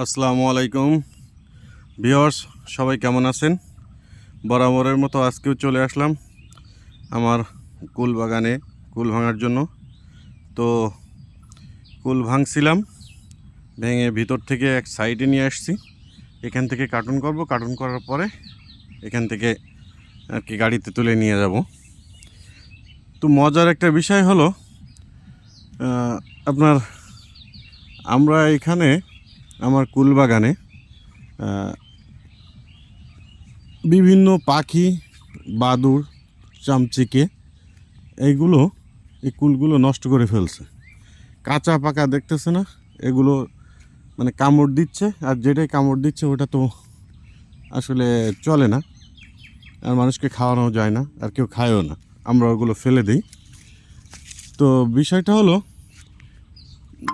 আসসালামু আলাইকুম। ভিওর্স সবাই কেমন আছেন? বরাবরের মতো আজকেও চলে আসলাম আমার কুল বাগানে কুল ভাঙার জন্য। তো কুল ভাঙছিলাম, ভেঙে ভিতর থেকে এক সাইডে নিয়ে আসছি। এখান থেকে কার্টুন করব, কার্টুন করার পরে এখান থেকে আর কি গাড়িতে তুলে নিয়ে যাব। তো মজার একটা বিষয় হলো আপনার, আমরা এখানে আমার কুলবাগানে বিভিন্ন পাখি, বাদুর, চামচিকে, এইগুলো, এই কুলগুলো নষ্ট করে ফেলছে। কাঁচা পাকা দেখতেছে না? এগুলো মানে কামড় দিচ্ছে, আর যেটাই কামড় দিচ্ছে ওটা তো আসলে চলে না। আর মানুষকে খাওয়ানো যায় না, আর কেউ খায়ও না। আমরা ওগুলো ফেলে দিই। তো বিষয়টা হলো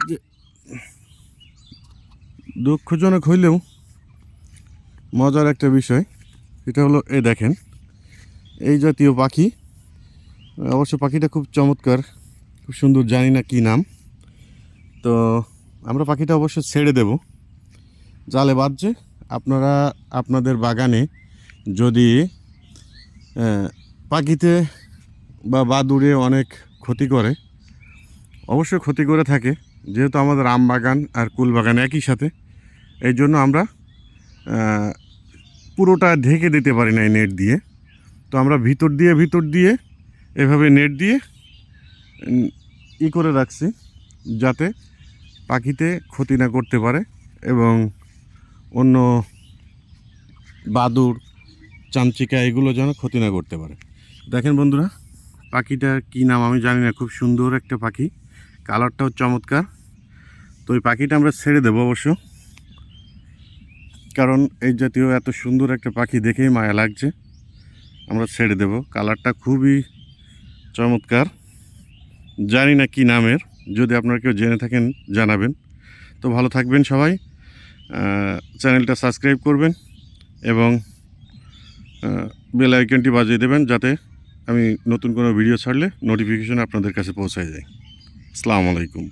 যে দুঃখজনক হইলেও মজার একটা বিষয়, এটা হলো এ দেখেন, এই জাতীয় পাখি, অবশ্য পাখিটা খুব চমৎকার, খুব সুন্দর, জানি না কী নাম। তো আমরা পাখিটা অবশ্য ছেড়ে দেব। জালে বাজছে আপনারা আপনাদের বাগানে যদি পাখিতে বা বাদুড়ে অনেক ক্ষতি করে, অবশ্যই ক্ষতি করে থাকে। যেহেতু আমাদের আম বাগান আর কুল বাগান একই সাথে এই জন্য আমরা পুরোটা ঢেকে দিতে পারি না এই নেট দিয়ে। তো আমরা ভিতর দিয়ে ভিতর দিয়ে এভাবে নেট দিয়ে ই করে রাখছি, যাতে পাখিতে ক্ষতি না করতে পারে এবং অন্য বাদুর চামচিকা এগুলো যেন ক্ষতি না করতে পারে। দেখেন বন্ধুরা, পাখিটার কী নাম আমি জানি না, খুব সুন্দর একটা পাখি। কালারটাও চমৎকার। তো ওই পাখিটা আমরা ছেড়ে দেবো অবশ্য। কারণ এই জাতীয় এত সুন্দর একটা পাখি দেখেই মায়া লাগছে। আমরা ছেড়ে দেব। কালারটা খুবই চমৎকার। জানি না কি নামের। যদি আপনারা কেউ জেনে থাকেন, জানাবেন। তো ভালো থাকবেন সবাই। চ্যানেলটা সাবস্ক্রাইব করবেন এবং বেল আইকনটি বাজিয়ে দেবেন যাতে আমি নতুন কোনো ভিডিও ছাড়লে নোটিফিকেশন আপনাদের কাছে পৌঁছায় যায়। আসসালামু আলাইকুম।